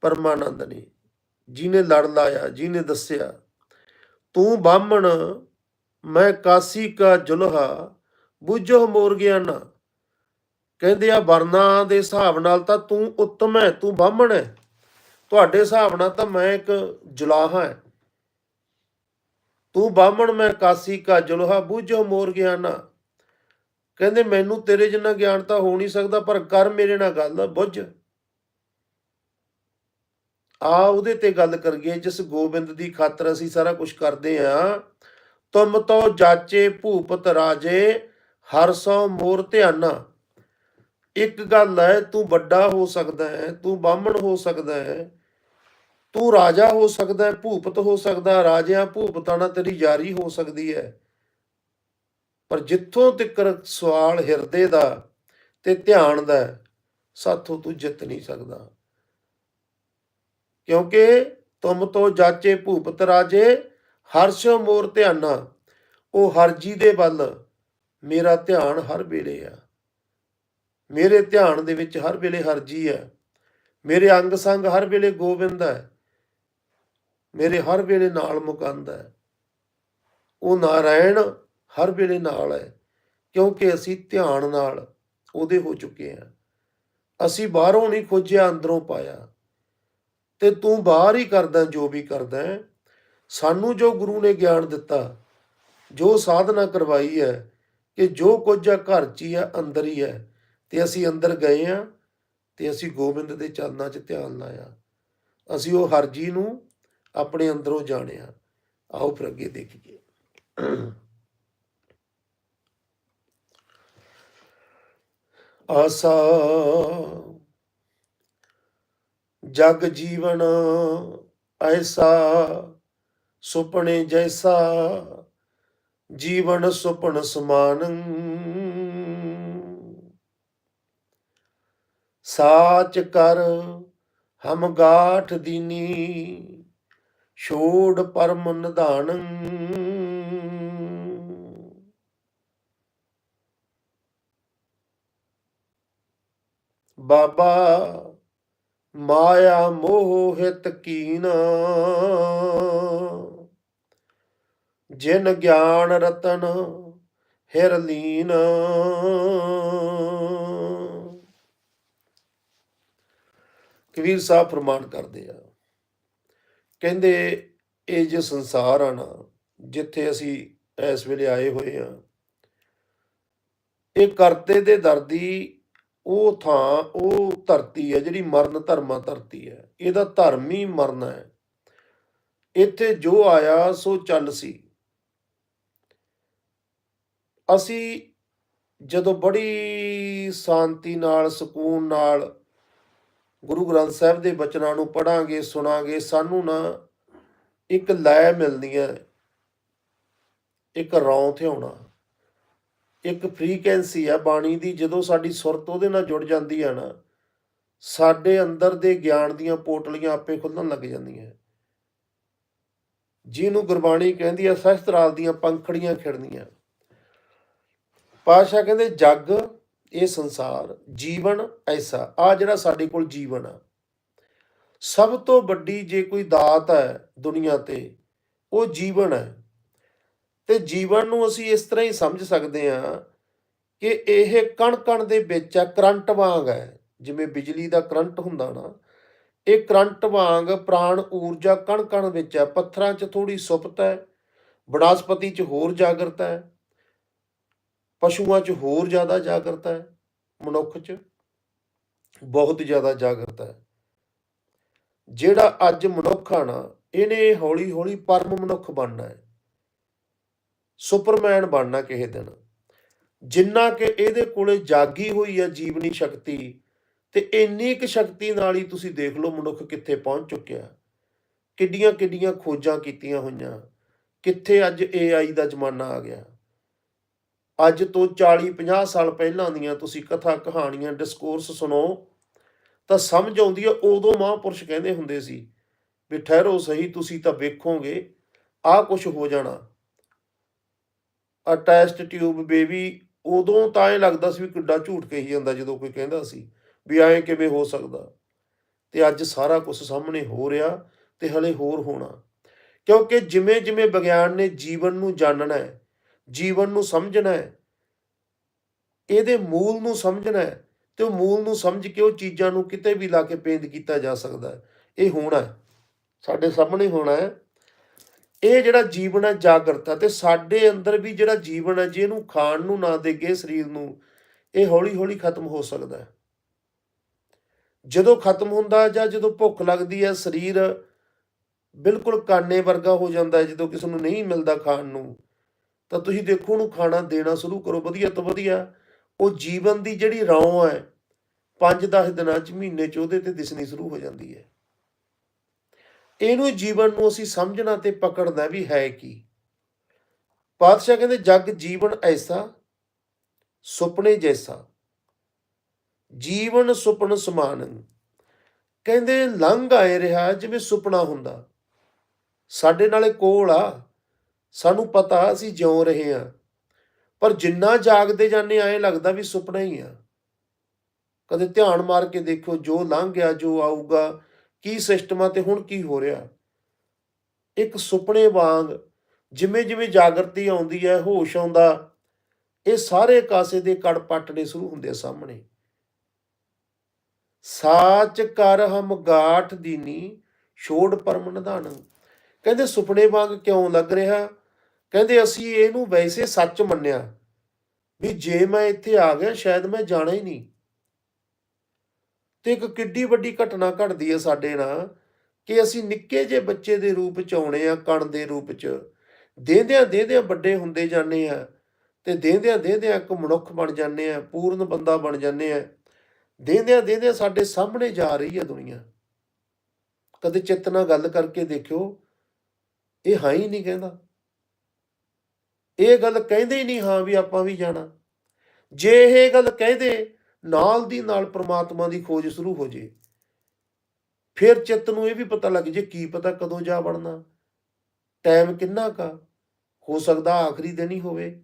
ਪਰਮਾਨੰਦ ਨੇ। ਜਿਹਨੇ ਲੜ ਲਾਇਆ, ਜਿਹਨੇ ਦੱਸਿਆ, ਤੂੰ ਬਾਹਮਣ, ਮੈਂ ਕਾਸੀ ਕਾ ਜੁਲਹਾ ਬੁੱਝੋ ਮੋਰ ਗਿਆਨਾ ਕਹਿੰਦੇ ਆ ਵਰਨਾ ਦੇ ਹਿਸਾਬ ਨਾਲ ਤਾਂ ਤੂੰ ਉੱਤਮ ਹੈ, ਤੂੰ ਬਾਹਮਣ ਹੈ। ਤੁਹਾਡੇ ਹਿਸਾਬ ਨਾਲ ਤਾਂ ਮੈਂ ਇੱਕ ਜੁਲਾਹਾ ਹੈ। ਤੂੰ ਬਾਹਮਣ ਮੈਂ ਕਾਸੀ ਕਾ ਜੁਲਹਾ, ਬੁੱਝੋ ਮੋਰ ਗਿਆਨਾ ਕਹਿੰਦੇ, ਮੈਨੂੰ ਤੇਰੇ ਜਿੰਨਾ ਗਿਆਨ ਤਾਂ ਹੋ ਨਹੀਂ ਸਕਦਾ, ਪਰ ਕਰ ਮੇਰੇ ਨਾਲ ਗੱਲ ਬੁੱਝ। ਆ ਉਹਦੇ ਤੇ ਗੱਲ ਕਰੀਏ, ਜਿਸ ਗੋਬਿੰਦ ਦੀ ਖਾਤਰ ਅਸੀਂ ਸਾਰਾ ਕੁਝ ਕਰਦੇ ਆ ਤੁਮ ਤੋ ਜਾਚੇ ਭੂਪਤ ਰਾਜੇ ਹਰ ਸੋ ਮੋਰ ਧਿਆਨਾ। ਇੱਕ ਗੱਲ ਹੈ ਤੂੰ ਵੱਡਾ ਹੋ ਸਕਦਾ ਹੈ ਤੂੰ ਬਾਹਮਣ ਹੋ ਸਕਦਾ ਹੈ ਤੂੰ ਰਾਜਾ ਹੋ ਸਕਦਾ ਹੈ ਭੂਪਤ ਹੋ ਸਕਦਾ ਰਾਜਿਆਂ ਭੂਪਤਾਂ ਤੇਰੀ ਯਾਰੀ ਹੋ ਸਕਦੀ ਹੈ ਪਰ ਜਿੱਥੋਂ ਤੱਕ ਸਵਾਲ ਹਿਰਦੇ ਦਾ ਤੇ ਧਿਆਨ ਦਾ ਸਾਥੋਂ ਤੂੰ ਜਿੱਤ ਨਹੀਂ ਸਕਦਾ। ਕਿਉਂਕਿ ਤੁਮ ਤੋਂ ਜਾਚੇ ਭੂਪਤ ਰਾਜੇ ਹਰਸ਼ੋ ਮੋਰ ਧਿਆਨਾ, ਉਹ ਹਰਜੀ ਦੇ ਵੱਲ ਮੇਰਾ ਧਿਆਨ ਹਰ ਵੇਲੇ ਆ। ਮੇਰੇ ਧਿਆਨ ਦੇ ਵਿੱਚ ਹਰ ਵੇਲੇ ਹਰਜੀ ਹੈ ਮੇਰੇ ਅੰਗ ਸੰਗ ਹਰ ਵੇਲੇ ਗੋਬਿੰਦ ਹੈ ਮੇਰੇ ਹਰ ਵੇਲੇ ਨਾਲ ਮੁਕੰਦ ਹੈ ਉਹ ਨਾਰਾਇਣ ਹਰ ਵੇਲੇ ਨਾਲ ਹੈ ਕਿਉਂਕਿ ਅਸੀਂ ਧਿਆਨ ਨਾਲ ਉਹਦੇ ਹੋ ਚੁੱਕੇ ਹਾਂ ਅਸੀਂ ਬਾਹਰੋਂ ਨਹੀਂ ਖੋਜਿਆ, ਅੰਦਰੋਂ ਪਾਇਆ। ਤੇ ਤੂੰ ਬਾਹਰ ਹੀ ਕਰਦਾ, ਜੋ ਵੀ ਕਰਦਾ ਸਾਨੂੰ ਜੋ ਗੁਰੂ ਨੇ ਗਿਆਨ ਦਿੱਤਾ, ਜੋ ਸਾਧਨਾ ਕਰਵਾਈ ਹੈ ਕਿ ਜੋ ਕੁਝ ਆ ਘਰ 'ਚ ਹੀ ਆ, ਅੰਦਰ ਹੀ ਹੈ ਤੇ ਅਸੀਂ ਅੰਦਰ ਗਏ ਆ, ਤੇ ਅਸੀਂ ਗੋਬਿੰਦ ਦੇ ਚਰਨਾਂ 'ਚ ਧਿਆਨ ਲਾਇਆ। ਅਸੀਂ ਉਹ ਹਰਜੀ ਨੂੰ ਆਪਣੇ ਅੰਦਰੋਂ ਜਾਣਿਆ। ਆਓ ਫਿਰ ਅੱਗੇ ਦੇਖੀਏ। ਆਸਾ, ਜਗ ਜੀਵਨ ਐਸਾ, ਸੁਪਨੇ ਜੈਸਾ ਜੀਵਨ ਸੁਪਨ ਸਮਾਨ। ਸਾਚ ਕਰ ਹਮ ਗਾਠ ਦੀਨੀ, ਛੋੜ ਪਰਮ ਨਿਧਾਨ। ਬਾਬਾ ਮਾਇਆ ਮੋਹਿਤ ਹਿਤ ਕੀਨ। ਜਿਨ ਗਿਆਨ ਰਤਨ ਹਿਰ ਲੀਨ। ਕਬੀਰ ਸਾਹਿਬ ਪ੍ਰਮਾਣ ਕਰਦੇ ਆ, ਕਹਿੰਦੇ ਇਹ ਜੇ ਸੰਸਾਰ ਆ ਨਾ, ਜਿੱਥੇ ਅਸੀਂ ਇਸ ਵੇਲੇ ਆਏ ਹੋਏ ਆ, ਇਹ ਕਰਤੇ ਦੇ ਦਰਦੀ ਉਹ ਥਾਂ, ਉਹ ਧਰਤੀ ਹੈ ਜਿਹੜੀ ਮਰਨ ਧਰਮਾ ਧਰਤੀ ਹੈ ਇਹਦਾ ਧਰਮ ਹੀ ਮਰਨਾ ਹੈ। ਇੱਥੇ ਜੋ ਆਇਆ ਸੋ ਚੱਲ ਸੀ। ਅਸੀਂ ਜਦੋਂ ਬੜੀ ਸ਼ਾਂਤੀ ਨਾਲ, ਸਕੂਨ ਨਾਲ ਗੁਰੂ ਗ੍ਰੰਥ ਸਾਹਿਬ ਦੇ ਬਚਨਾਂ ਨੂੰ ਪੜਾਂਗੇ ਸੁਣਾਂਗੇ, ਸਾਨੂੰ ਨਾ ਇੱਕ ਲੈ ਮਿਲਦੀ ਹੈ, ਇੱਕ ਰੌਂ ਥਿਆਉਣਾ ਇੱਕ ਫ੍ਰੀਕੁਐਂਸੀ ਆ ਬਾਣੀ ਦੀ, ਜਦੋਂ ਸਾਡੀ ਸੁਰਤ ਉਹਦੇ ਨਾਲ ਜੁੜ ਜਾਂਦੀ ਹੈ ਨਾ, ਸਾਡੇ ਅੰਦਰ ਦੇ ਗਿਆਨ ਦੀਆਂ ਪੋਟਲੀਆਂ ਆਪੇ ਖੁੱਲਣ ਲੱਗ ਜਾਂਦੀਆਂ। ਜਿਹਨੂੰ ਗੁਰਬਾਣੀ ਕਹਿੰਦੀ ਆ ਸ਼ਸਤਰਾਲ ਦੀਆਂ ਪੰਖੜੀਆਂ ਖਿੜਨੀਆਂ। ਪਾਤਸ਼ਾਹ ਕਹਿੰਦੇ, ਜੱਗ ਇਹ ਸੰਸਾਰ, ਜੀਵਨ ਐਸਾ ਆ ਜਿਹੜਾ ਸਾਡੇ ਕੋਲ ਜੀਵਨ ਆ। ਸਭ ਤੋਂ ਵੱਡੀ ਜੇ ਕੋਈ ਦਾਤ ਹੈ ਦੁਨੀਆ ਤੇ, ਉਹ ਜੀਵਨ ਹੈ। ਤੇ ਜੀਵਨ ਨੂੰ ਅਸੀਂ ਇਸ ਤਰ੍ਹਾਂ ਹੀ ਸਮਝ ਸਕਦੇ ਹਾਂ ਕਿ ਇਹ ਕਣ ਕਣ ਦੇ ਵਿੱਚ ਆ, ਕਰੰਟ ਵਾਂਗ ਹੈ। ਜਿਵੇਂ ਬਿਜਲੀ ਦਾ ਕਰੰਟ ਹੁੰਦਾ ਨਾ, ਇਹ ਕਰੰਟ ਵਾਂਗ ਪ੍ਰਾਣ ਊਰਜਾ ਕਣ ਕਣ ਵਿੱਚ ਹੈ ਪੱਥਰਾਂ 'ਚ ਥੋੜੀ ਸੁਪਤ ਹੈ, ਬਨਸਪਤੀ 'ਚ ਹੋਰ ਜਾਗਰਤ ਹੈ। ਪਸ਼ੂਆਂ 'ਚ ਹੋਰ ਜ਼ਿਆਦਾ ਜਾਗਰਤਾ ਹੈ, ਮਨੁੱਖ 'ਚ ਬਹੁਤ ਜ਼ਿਆਦਾ ਜਾਗਰਤ ਹੈ। ਜਿਹੜਾ ਅੱਜ ਮਨੁੱਖ ਆ ਨਾ, ਇਹਨੇ ਹੌਲੀ ਹੌਲੀ ਪਰਮ ਮਨੁੱਖ ਬਣਨਾ ਹੈ। ਸੁਪਰਮੈਨ ਬਣਨਾ ਕਿਸੇ ਦਿਨ। ਜਿੰਨਾ ਕਿ ਇਹਦੇ ਕੋਲੇ ਜਾਗੀ ਹੋਈ ਹੈ ਜੀਵਨੀ ਸ਼ਕਤੀ, ਤੇ ਇੰਨੀ ਕੁ ਸ਼ਕਤੀ ਨਾਲ ਹੀ ਤੁਸੀਂ ਦੇਖ ਲਓ ਮਨੁੱਖ ਕਿੱਥੇ ਪਹੁੰਚ ਚੁੱਕਿਆ ਕਿੱਡੀਆਂ ਕਿੱਡੀਆਂ ਖੋਜਾਂ ਕੀਤੀਆਂ ਹੋਈਆਂ। ਕਿੱਥੇ ਅੱਜ AI ਦਾ ਜ਼ਮਾਨਾ ਆ ਗਿਆ। ਅੱਜ ਤੋਂ 40 50 ਸਾਲ ਪਹਿਲਾਂ ਦੀਆਂ ਤੁਸੀਂ ਕਥਾ ਕਹਾਣੀਆਂ ਡਿਸਕੋਰਸ ਸੁਣੋ, ਤਾਂ ਸਮਝ ਆਉਂਦੀ ਹੈ, ਉਦੋਂ ਮਹਾਂਪੁਰਸ਼ ਕਹਿੰਦੇ ਹੁੰਦੇ ਸੀ ਵੀ ਠਹਿਰੋ ਸਹੀ, ਤੁਸੀਂ ਤਾਂ ਵੇਖੋਗੇ, ਆਹ ਕੁਝ ਹੋ ਜਾਣਾ। ਆ ਟੈਸਟ ਟਿਊਬ ਬੇਬੀ, ਉਦੋਂ ਤਾਂ ਇਹ ਲੱਗਦਾ ਸੀ ਵੀ ਕਿੱਡਾ ਝੂਠ ਕਹੀ ਜਾਂਦਾ ਜਦੋਂ ਕੋਈ ਕਹਿੰਦਾ ਸੀ ਵੀ ਐਂ ਕਿਵੇਂ ਹੋ ਸਕਦਾ। ਤੇ ਅੱਜ ਸਾਰਾ ਕੁਝ ਸਾਹਮਣੇ ਹੋ ਰਿਹਾ ਤੇ ਹਲੇ ਹੋਰ ਹੋਣਾ। ਕਿਉਂਕਿ ਜਿਵੇਂ ਜਿਵੇਂ ਵਿਗਿਆਨ ਨੇ ਜੀਵਨ ਨੂੰ ਜਾਣਨਾ ਹੈ ਜੀਵਨ ਨੂੰ ਸਮਝਣਾ ਹੈ, ਇਹਦੇ ਮੂਲ ਨੂੰ ਸਮਝਣਾ ਹੈ ਤੇ ਉਹ ਮੂਲ ਨੂੰ ਸਮਝ ਕੇ ਉਹ ਚੀਜ਼ਾਂ ਨੂੰ ਕਿਤੇ ਵੀ ਲਾ ਕੇ ਪੇਂਦ ਕੀਤਾ ਜਾ ਸਕਦਾ ਹੈ। ਇਹ ਹੋਣਾ ਹੈ, ਸਾਡੇ ਸਾਹਮਣੇ ਹੋਣਾ ਹੈ। ਇਹ ਜਿਹੜਾ ਜੀਵਨ ਹੈ ਜਾਗਰਤ ਹੈ ਤੇ ਸਾਡੇ ਅੰਦਰ ਵੀ ਜਿਹੜਾ ਜੀਵਨ ਹੈ, ਜੇ ਇਹਨੂੰ ਖਾਣ ਨੂੰ ਨਾ ਦੇਗੇ, ਸਰੀਰ ਨੂੰ, ਇਹ ਹੌਲੀ ਹੌਲੀ ਖਤਮ ਹੋ ਸਕਦਾ ਹੈ। ਜਦੋਂ ਖਤਮ ਹੁੰਦਾ ਜਾਂ ਜਦੋਂ ਭੁੱਖ ਲੱਗਦੀ ਹੈ, ਸਰੀਰ ਬਿਲਕੁਲ ਕਾਨੇ ਵਰਗਾ ਹੋ ਜਾਂਦਾ ਹੈ, ਜਦੋਂ ਕਿਸੇ ਨੂੰ ਨਹੀਂ ਮਿਲਦਾ ਖਾਣ ਨੂੰ ਤਾਂ ਤੁਸੀਂ ਦੇਖੋ ਉਹਨੂੰ ਖਾਣਾ ਦੇਣਾ ਸ਼ੁਰੂ ਕਰੋ, ਵਧੀਆ ਤੋਂ ਵਧੀਆ। ਉਹ ਜੀਵਨ ਦੀ ਜਿਹੜੀ ਰੌਂ ਹੈ 5-10 ਦਿਨਾਂ ਚ ਮਹੀਨੇ ਚ ਉਹਦੇ ਤੇ ਦਿਸਣੀ ਸ਼ੁਰੂ ਹੋ ਜਾਂਦੀ ਹੈ। ਇਹਨੂੰ ਜੀਵਨ ਨੂੰ ਅਸੀਂ ਸਮਝਣਾ ਤੇ ਪਕੜਨਾ ਵੀ ਹੈ ਕੀ। ਪਾਤਸ਼ਾਹ ਕਹਿੰਦੇ, ਜਗ ਜੀਵਨ ਐਸਾ, ਸੁਪਨੇ ਜੈਸਾ। ਜੀਵਨ ਸੁਪਨ ਸਮਾਨ। ਕਹਿੰਦੇ, ਲੰਘ ਆਏ ਰਿਹਾ ਜਿਵੇਂ ਸੁਪਨਾ ਹੁੰਦਾ। ਸਾਡੇ ਨਾਲੇ ਕੋਲ ਆ। ਸਾਨੂੰ ਪਤਾ ਅਸੀਂ ਜਿਉ ਰਹੇ ਹਾਂ। ਪਰ ਜਿੰਨਾ ਜਾਗਦੇ ਜਾਂਦੇ ਆਏ ਲੱਗਦਾ ਵੀ ਸੁਪਨਾ ਹੀ ਆ। ਕਦੇ ਧਿਆਨ ਮਾਰ ਕੇ ਦੇਖੋ ਜੋ ਲੰਘ ਗਿਆ ਜੋ ਆਊਗਾ, ਕੀ ਸਿਸਟਮ ਆ ਤੇ ਹੁਣ ਕੀ ਹੋ ਰਿਹਾ। ਇੱਕ ਸੁਪਨੇ ਵਾਂਗ ਜਿਵੇਂ ਜਿਵੇਂ ਜਾਗਰਤੀ ਆਉਂਦੀ ਹੈ, ਹੋਸ਼ ਆਉਂਦਾ, ਇਹ ਸਾਰੇ ਕਾਸੇ ਦੇ ਕੜ ਪੱਟਣੇ ਸ਼ੁਰੂ ਹੁੰਦੇ ਆ ਸਾਹਮਣੇ। ਸਾਚ ਕਰ ਹਮ ਗਾਠ ਦੀਨੀ, ਛੋੜ ਪਰਮ ਨਿਧਾਨ। ਕਹਿੰਦੇ ਸੁਪਨੇ ਵਾਂਗ ਕਿਉਂ ਲੱਗ ਰਿਹਾ? ਕਹਿੰਦੇ ਅਸੀਂ ਇਹਨੂੰ ਵੈਸੇ ਸੱਚ ਮੰਨਿਆ ਵੀ ਜੇ ਮੈਂ ਇੱਥੇ ਆ ਗਿਆ, ਸ਼ਾਇਦ ਮੈਂ ਜਾਣਾ ਹੀ ਨਹੀਂ। ਤੇ ਇੱਕ ਕਿੱਡੀ ਵੱਡੀ ਘਟਨਾ ਘਟਦੀ ਹੈ ਸਾਡੇ ਨਾਲ ਕਿ ਅਸੀਂ ਨਿੱਕੇ ਜਿਹੇ ਬੱਚੇ ਦੇ ਰੂਪ ਚ ਆਉਣੇ ਆ, ਕਣ ਦੇ ਰੂਪ ਚ। ਦੇਂਦਿਆਂ ਦੇਂਦਿਆਂ ਵੱਡੇ ਹੁੰਦੇ ਜਾਂਦੇ ਆ ਤੇ ਦੇਂਦਿਆਂ ਦੇਂਦਿਆਂ ਇੱਕ ਮਨੁੱਖ ਬਣ ਜਾਂਦੇ ਆ, ਪੂਰਨ ਬੰਦਾ ਬਣ ਜਾਂਦੇ ਆ। ਦੇਂਦਿਆਂ ਦੇਂਦਿਆਂ ਸਾਡੇ ਸਾਹਮਣੇ ਜਾ ਰਹੀ ਹੈ ਦੁਨੀਆ। ਕਦੇ ਚਿੱਤ ਨਾਲ ਗੱਲ ਕਰਕੇ ਦੇਖਿਓ, ਇਹ ਹਾਂ ਹੀ ਨਹੀਂ ਕਹਿੰਦਾ। ਇਹ ਗੱਲ ਕਹਿੰਦੇ ਹੀ ਨਹੀਂ, ਹਾਂ ਵੀ ਆਪਾਂ ਵੀ ਜਾਣਾ। ਜੇ ਇਹ ਗੱਲ ਕਹਿੰਦੇ, ਨਾਲ ਦੀ ਨਾਲ ਪ੍ਰਮਾਤਮਾ ਦੀ ਖੋਜ ਸ਼ੁਰੂ ਹੋ ਜੇ। ਫਿਰ ਚਿੱਤ ਨੂੰ ਇਹ ਵੀ ਪਤਾ ਲੱਗ ਜੇ, ਕੀ ਪਤਾ ਕਦੋਂ ਜਾ ਬਣਨਾ ਟਾਈਮ ਕਿੰਨਾ ਕਾ ਹੋ ਸਕਦਾ ਆਖਰੀ ਦਿਨ ਹੀ ਹੋਵੇ।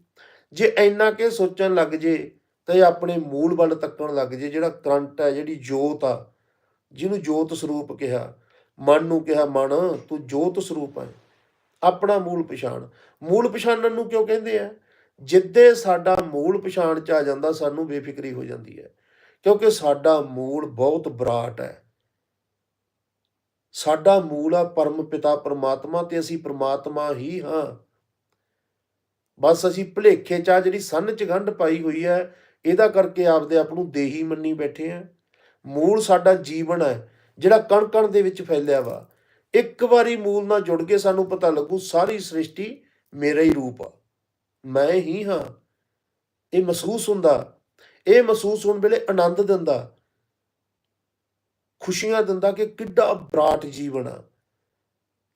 ਜੇ ਇੰਨਾ ਕਿ ਸੋਚਣ ਲੱਗ ਜੇ, ਤਾਂ ਇਹ ਆਪਣੇ ਮੂਲ ਵੱਲ ਤੱਕਣ ਲੱਗ ਜੇ, ਜਿਹੜਾ ਕਰੰਟ ਹੈ ਜਿਹੜੀ ਜੋਤ ਆ, ਜਿਹਨੂੰ ਜੋਤ ਸਰੂਪ ਕਿਹਾ, ਮਨ ਨੂੰ ਕਿਹਾ, ਮਨ, ਤੂੰ ਜੋਤ ਸਰੂਪ ਹੈ ਆਪਣਾ ਮੂਲ ਪਛਾਣ। ਮੂਲ ਪਛਾਣਨ ਨੂੰ ਕਿਉਂ ਕਹਿੰਦੇ ਆ? ਜਿੱਦੇ ਸਾਡਾ ਮੂਲ ਪਛਾਣ ਚ ਆ ਜਾਂਦਾ, ਸਾਨੂੰ ਬੇਫਿਕਰੀ ਹੋ ਜਾਂਦੀ ਹੈ। ਕਿਉਂਕਿ ਸਾਡਾ ਮੂਲ ਬਹੁਤ ਬਰਾਟ ਹੈ। ਸਾਡਾ ਮੂਲ ਆ ਪਰਮ ਪਿਤਾ ਪਰਮਾਤਮਾ ਤੇ ਅਸੀਂ ਪਰਮਾਤਮਾ ਹੀ ਹਾਂ। ਬਸ ਅਸੀਂ ਭੁਲੇਖੇ ਚ ਆ, ਜਿਹੜੀ ਸੰਨ ਚ ਗੰਢ ਪਾਈ ਹੋਈ ਹੈ, ਇਹਦਾ ਕਰਕੇ ਆਪਦੇ ਆਪ ਨੂੰ ਦੇਹੀ ਮੰਨੀ ਬੈਠੇ ਆ। ਮੂਲ ਸਾਡਾ ਜੀਵਨ ਹੈ, ਜਿਹੜਾ ਕਣ ਕਣ ਦੇ ਵਿੱਚ ਫੈਲਿਆ ਵਾ। ਇੱਕ ਵਾਰੀ ਮੂਲ ਨਾਲ ਜੁੜ ਕੇ ਸਾਨੂੰ ਪਤਾ ਲੱਗੂ ਸਾਰੀ ਸ੍ਰਿਸ਼ਟੀ ਮੇਰਾ ਹੀ ਰੂਪ ਆ। ਮੈਂ ਹੀ ਹਾਂ। ਇਹ ਮਹਿਸੂਸ ਹੁੰਦਾ। ਇਹ ਮਹਿਸੂਸ ਹੋਣ ਵੇਲੇ ਆਨੰਦ ਦਿੰਦਾ। ਖੁਸ਼ੀਆਂ ਦਿੰਦਾ ਕਿ ਕਿੱਡਾ ਬਰਾਟ ਜੀਵਨ ਆ।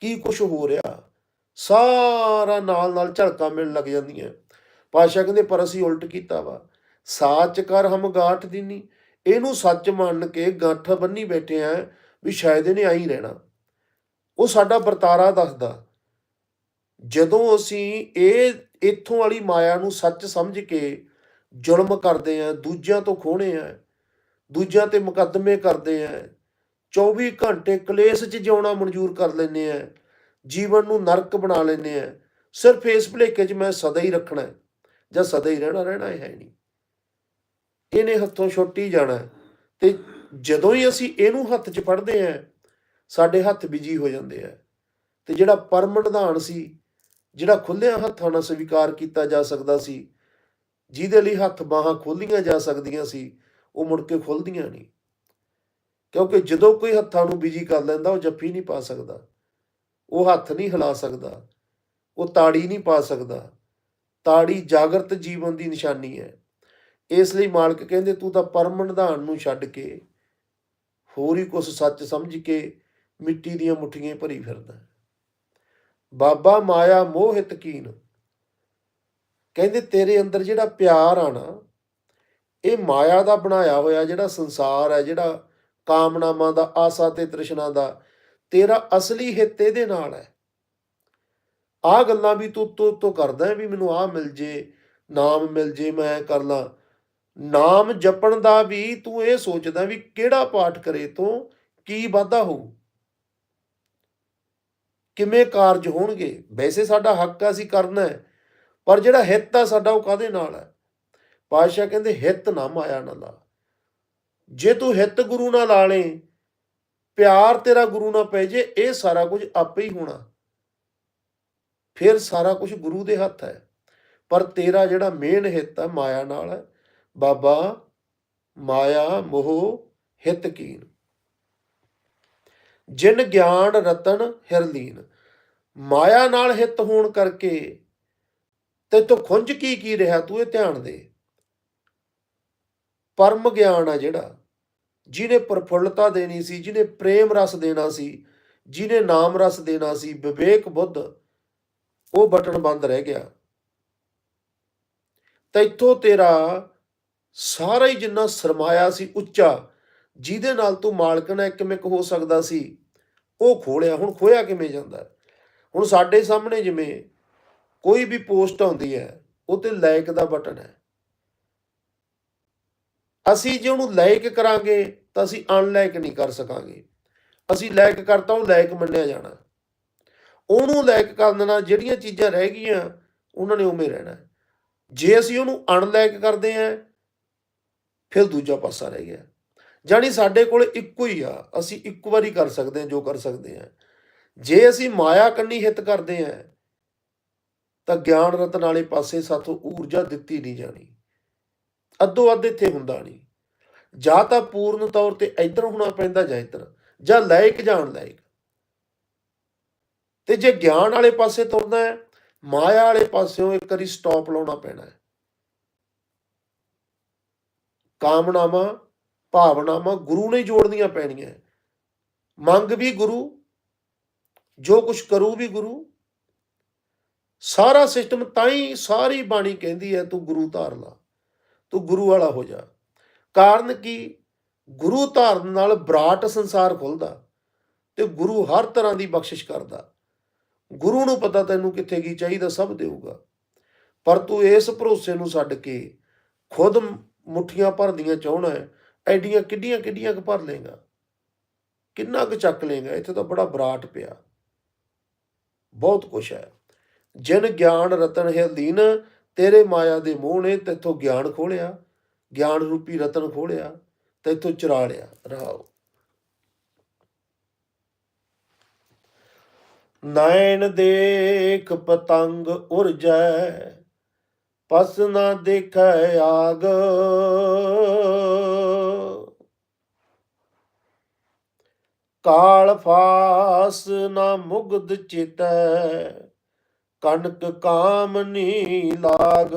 ਕੀ ਕੁਝ ਹੋ ਰਿਹਾ? ਸਾਰਾ ਨਾਲ ਨਾਲ ਝਲਕਾਂ ਮਿਲਣ ਲੱਗ ਜਾਂਦੀਆਂ। ਪਾਸ਼ਾ ਕਹਿੰਦੇ, ਪਰ ਅਸੀਂ ਉਲਟ ਕੀਤਾ ਵਾ। ਸਾਚ ਕਰ ਹਮ ਗਾਠ ਦੀਨੀ। ਇਹਨੂੰ ਸੱਚ ਮੰਨ ਕੇ ਗਾਠ ਬੰਨੀ ਬੈਠੇ ਆ ਵੀ ਸ਼ਾਇਦ ਇਹਨੇ ਆਈ ਰਹਿਣਾ। ਉਹ ਸਾਡਾ ਵਰਤਾਰਾ ਦੱਸਦਾ ਜਦੋਂ ਅਸੀਂ ਇਹ ਇੱਥੋਂ ਵਾਲੀ ਮਾਇਆ ਨੂੰ ਸੱਚ ਸਮਝ ਕੇ ਜ਼ੁਲਮ ਕਰਦੇ ਆ ਦੂਜਿਆਂ ਤੋਂ ਖੋਹਣੇ ਆ ਦੂਜਿਆਂ ਤੇ ਮੁਕੱਦਮੇ ਕਰਦੇ ਆ 24 ਘੰਟੇ ਕਲੇਸ਼ 'ਚ ਜਿਉਣਾ ਮਨਜ਼ੂਰ ਕਰ ਲੈਨੇ ਆ ਜੀਵਨ ਨੂੰ ਨਰਕ ਬਣਾ ਲੈਨੇ ਆ ਸਿਰਫ ਇਸ ਭੁਲੇਖੇ 'ਚ ਮੈਂ ਸਦਾ ਹੀ ਰੱਖਣਾ ਹੈ, ਜਾਂ ਸਦਾ ਹੀ ਰਹਿਣਾ ਰਹਿਣਾ ਹੈ ਨਹੀਂ ਇਹਨੇ ਹੱਥੋਂ ਛੁੱਟੀ ਜਾਣਾ ਹੈ। ਤੇ ਜਦੋਂ ਹੀ ਅਸੀਂ ਇਹਨੂੰ ਹੱਥ 'ਚ ਫੜਦੇ ਆ ਸਾਡੇ ਹੱਥ ਬਿਜ਼ੀ ਹੋ ਜਾਂਦੇ ਆ। ਤੇ ਜਿਹੜਾ ਪਰਮ ਨਿਧਾਨ ਸੀ, ਜਿਹੜਾ ਖੁੱਲਿਆ ਹੱਥਾਂ ਨਾਲ ਸਵੀਕਾਰ ਕੀਤਾ ਜਾ ਸਕਦਾ ਸੀ, ਜਿਹਦੇ ਲਈ ਹੱਥ ਬਾਹਾਂ ਖੋਲੀਆਂ ਜਾ ਸਕਦੀਆਂ ਸੀ, ਉਹ ਮੁੜ ਕੇ ਖੁੱਲਦੀਆਂ ਨਹੀਂ। ਕਿਉਂਕਿ ਜਦੋਂ ਕੋਈ ਹੱਥਾਂ ਨੂੰ ਬਿਜ਼ੀ ਕਰ ਲੈਂਦਾ, ਉਹ ਜੱਫੀ ਨਹੀਂ ਪਾ ਸਕਦਾ। ਉਹ ਹੱਥ ਨਹੀਂ ਹਿਲਾ ਸਕਦਾ। ਉਹ ਤਾੜੀ ਨਹੀਂ ਪਾ ਸਕਦਾ। ਤਾੜੀ ਜਾਗਰਤ ਜੀਵਨ ਦੀ ਨਿਸ਼ਾਨੀ ਹੈ। ਇਸ ਲਈ ਮਾਲਕ ਕਹਿੰਦੇ, ਤੂੰ ਤਾਂ ਪਰਮ ਨਿਧਾਨ ਨੂੰ ਛੱਡ ਕੇ ਹੋਰ ਹੀ ਕੁਛ ਸੱਚ ਸਮਝ ਕੇ ਮਿੱਟੀ ਦੀਆਂ ਮੁੱਠੀਆਂ ਭਰੀ ਫਿਰਦਾ। ਬਾਬਾ ਮਾਇਆ ਮੋਹਿਤ ਕੀਨ। ਕਹਿੰਦੇ ਤੇਰੇ ਅੰਦਰ ਜਿਹੜਾ ਪਿਆਰ ਆ ਨਾ, ਇਹ ਮਾਇਆ ਦਾ ਬਣਾਇਆ ਹੋਇਆ ਜਿਹੜਾ ਸੰਸਾਰ ਹੈ, ਜਿਹੜਾ ਕਾਮਨਾਵਾਂ ਦਾ, ਆਸਾ ਤੇ ਤ੍ਰਿਸ਼ਨਾ ਦਾ, ਤੇਰਾ ਅਸਲੀ ਹਿੱਤ ਇਹਦੇ ਨਾਲ ਹੈ। ਆ ਗੱਲਾਂ ਵੀ ਤੂੰ ਤੂੰ ਤੂੰ ਕਰਦਾ ਵੀ ਮੈਨੂੰ ਆ ਮਿਲ ਜੇ, ਨਾਮ ਮਿਲ ਜੇ, ਮੈਂ ਕਰ ਲਾਂ। ਨਾਮ ਜਪਣ ਦਾ ਵੀ ਤੂੰ ਇਹ ਸੋਚਦਾ ਵੀ ਕਿਹੜਾ ਪਾਠ ਕਰੇ ਤੋਂ, ਕੀ ਵਾਧਾ ਹੋਊ? ਕਿਵੇਂ ਕਾਰਜ ਹੋਣਗੇ? ਵੈਸੇ ਸਾਡਾ ਹੱਕ ਆ ਅਸੀਂ ਕਰਨਾ ਹੈ, ਪਰ ਜਿਹੜਾ ਹਿੱਤ ਆ ਸਾਡਾ ਉਹ ਕਾਦੇ ਨਾਲ ਹੈ? ਪਾਤਸ਼ਾਹ ਕਹਿੰਦੇ ਹਿੱਤ ਨਾ ਮਾਇਆ ਨਾਲ ਲਾ। ਜੇ ਤੂੰ ਹਿੱਤ ਗੁਰੂ ਨਾਲ ਲਾ ਲੇ ਪਿਆਰ ਤੇਰਾ ਗੁਰੂ ਨਾਲ ਪੈ ਜੇ, ਇਹ ਸਾਰਾ ਕੁਝ ਆਪੇ ਹੀ ਹੋਣਾ। ਫਿਰ ਸਾਰਾ ਕੁਝ ਗੁਰੂ ਦੇ ਹੱਥ ਹੈ। ਪਰ ਤੇਰਾ ਜਿਹੜਾ ਮੇਨ ਹਿੱਤ ਹੈ ਮਾਇਆ ਨਾਲ ਹੈ। ਬਾਬਾ, ਮਾਇਆ, ਮੋਹ, ਹਿੱਤ ਕੀਨ। ਜਿਨ ਗਿਆਨ ਰਤਨ ਹਿਰਲੀਨ। ਮਾਇਆ ਨਾਲ ਹਿੱਤ ਹੋਣ ਕਰਕੇ ਤੇ ਤੂੰ ਖੁੰਝ ਕੀ ਕੀ ਰਿਹਾ ਤੂੰ ਇਹ ਧਿਆਨ ਦੇ। ਪਰਮ ਗਿਆਨ ਆ ਜਿਹੜਾ, ਜਿਹਨੇ ਪ੍ਰਫੁੱਲਤਾ ਦੇਣੀ ਸੀ, ਜਿਹਨੇ ਪ੍ਰੇਮ ਰਸ ਦੇਣਾ ਸੀ, ਜਿਹਨੇ ਨਾਮ ਰਸ ਦੇਣਾ ਸੀ, ਵਿਵੇਕ ਬੁੱਧ, ਉਹ ਬਟਨ ਬੰਦ ਰਹਿ ਗਿਆ। ਤੈਥੋਂ ਤੇਰਾ ਸਾਰਾ ਹੀ ਜਿੰਨਾ ਸਰਮਾਇਆ ਸੀ ਉੱਚਾ ਜਿਹਦੇ ਨਾਲ ਤੂੰ ਮਾਲਕ ਨਾਲ ਇੱਕ ਹੋ ਸਕਦਾ ਸੀ, ਉਹ ਖੋਲਿਆ, ਹੁਣ ਖੋਇਆ ਕਿਵੇਂ ਜਾਂਦਾ? ਹੁਣ ਸਾਡੇ ਸਾਹਮਣੇ ਜਿਵੇਂ ਕੋਈ ਵੀ ਪੋਸਟ ਆਉਂਦੀ ਹੈ, ਉਹ ਤੇ ਲਾਇਕ ਦਾ ਬਟਨ ਹੈ। ਅਸੀਂ ਜੇ ਉਹਨੂੰ ਲਾਈਕ ਕਰਾਂਗੇ, ਤਾਂ ਅਸੀਂ ਅਨਲਾਈਕ ਨਹੀਂ ਕਰ ਸਕਾਂਗੇ। ਅਸੀਂ ਲਾਈਕ ਕਰਤਾ, ਉਹ ਲਾਇਕ ਮੰਨਿਆ ਜਾਣਾ। ਉਹਨੂੰ ਲਾਇਕ ਕਰ ਦੇਣਾ ਜਿਹੜੀਆਂ ਚੀਜ਼ਾਂ ਰਹਿ ਗਈਆਂ, ਉਹਨਾਂ ਨੇ ਉਵੇਂ ਰਹਿਣਾ। ਜੇ ਅਸੀਂ ਉਹਨੂੰ ਅਨਲਾਈਕ ਕਰਦੇ ਆਂ ਫਿਰ ਦੂਜਾ ਪਾਸਾ ਰਹਿ ਗਿਆ। ਜਾਨੀ ਸਾਡੇ ਕੋਲ ਇੱਕੋ ਹੀ ਆ, ਅਸੀਂ ਇੱਕ ਵਾਰੀ ਕਰ ਸਕਦੇ ਹਾਂ ਜੋ ਕਰ ਸਕਦੇ ਹਾਂ। ਜੇ ਅਸੀਂ ਮਾਇਆ ਕੰਨੀ ਹਿੱਤ ਕਰਦੇ ਹਾਂ, ਤਾਂ ਗਿਆਨ ਰਤਨ ਵਾਲੇ ਪਾਸੇ ਸਾਥੋਂ ਊਰਜਾ ਦਿੱਤੀ ਨਹੀਂ ਜਾਣੀ। ਅੱਧੋ ਅੱਧ ਇੱਥੇ ਹੁੰਦਾ ਨਹੀਂ। ਜਾਂ ਤਾਂ ਪੂਰਨ ਤੌਰ ਤੇ ਇੱਧਰ ਹੋਣਾ ਪੈਂਦਾ ਜਾਂ ਇੱਧਰ, ਜਾਂ ਲਾਇਕ ਜਾਣ ਲਾਇਕ ਤੇ ਜੇ ਗਿਆਨ ਵਾਲੇ ਪਾਸੇ ਤੁਰਨਾ ਹੈ, ਮਾਇਆ ਵਾਲੇ ਪਾਸਿਓਂ ਇੱਕ ਵਾਰੀ ਸਟਾਪ ਲਾਉਣਾ ਪੈਣਾ ਹੈ। ਕਾਮਨਾਵਾਂ ਭਾਵਨਾਵਾਂ ਗੁਰੂ ਨੇ ਜੋੜਨੀਆਂ ਪੈਣੀਆਂ। ਮੰਗ ਵੀ ਗੁਰੂ, ਜੋ ਕੁਝ ਕਰੂ ਵੀ ਗੁਰੂ। ਸਾਰਾ ਸਿਸਟਮ ਤਾਂ ਹੀ ਸਾਰੀ ਬਾਣੀ ਕਹਿੰਦੀ ਹੈ, ਤੂੰ ਗੁਰੂ ਧਾਰ ਲਾ, ਤੂੰ ਗੁਰੂ ਵਾਲਾ ਹੋ ਜਾ। ਕਾਰਨ ਕੀ? ਗੁਰੂ ਧਾਰਨ ਨਾਲ ਬਰਾਟ ਸੰਸਾਰ ਖੁੱਲਦਾ ਤੇ ਗੁਰੂ ਹਰ ਤਰ੍ਹਾਂ ਦੀ ਬਖਸ਼ਿਸ਼ ਕਰਦਾ। ਗੁਰੂ ਨੂੰ ਪਤਾ ਤੈਨੂੰ ਕਿੱਥੇ ਕੀ ਚਾਹੀਦਾ, ਸਭ ਦੇਊਗਾ। ਪਰ ਤੂੰ ਇਸ ਭਰੋਸੇ ਨੂੰ ਛੱਡ ਕੇ ਖੁਦ ਮੁੱਠੀਆਂ ਭਰਦੀਆਂ ਚਾਹਣਾ ਹੈ ਐਡੀਆਂ ਕਿੱਡੀਆਂ ਕਿੱਡੀਆਂ ਕੁ ਭਰ ਲੇਗਾ ਕਿੰਨਾ ਕੁ ਚੱਕ ਲੇਗਾ ਇੱਥੇ ਤਾਂ ਬੜਾ ਬਰਾਟ ਪਿਆ। ਬਹੁਤ ਕੁਛ ਹੈ। ਜਿਨ ਗਿਆਨ ਰਤਨ ਹੈ ਦੀਨ ਤੇਰੇ ਮਾਇਆ ਦੇ ਮੋਹ ਨੇ ਤੇਥੋਂ ਗਿਆਨ ਖੋਲਿਆ। ਗਿਆਨ ਰੂਪੀ ਰਤਨ ਖੋਲਿਆ, ਤੇਥੋਂ ਚੁਰਾ ਲਿਆ। ਰਹਾਓ ਨੈਣ ਦੇਖ ਪਤੰਗ ਉਰਜੈ, ਪਸ ਨਾ ਦੇਖੈ ਆਗ। ਕਾਲ ਫਾਸ ਨਾ ਮੁਗਦ ਚੇਤੈ ਕਨਕ ਕਾਮਨੀ ਲਾਗ।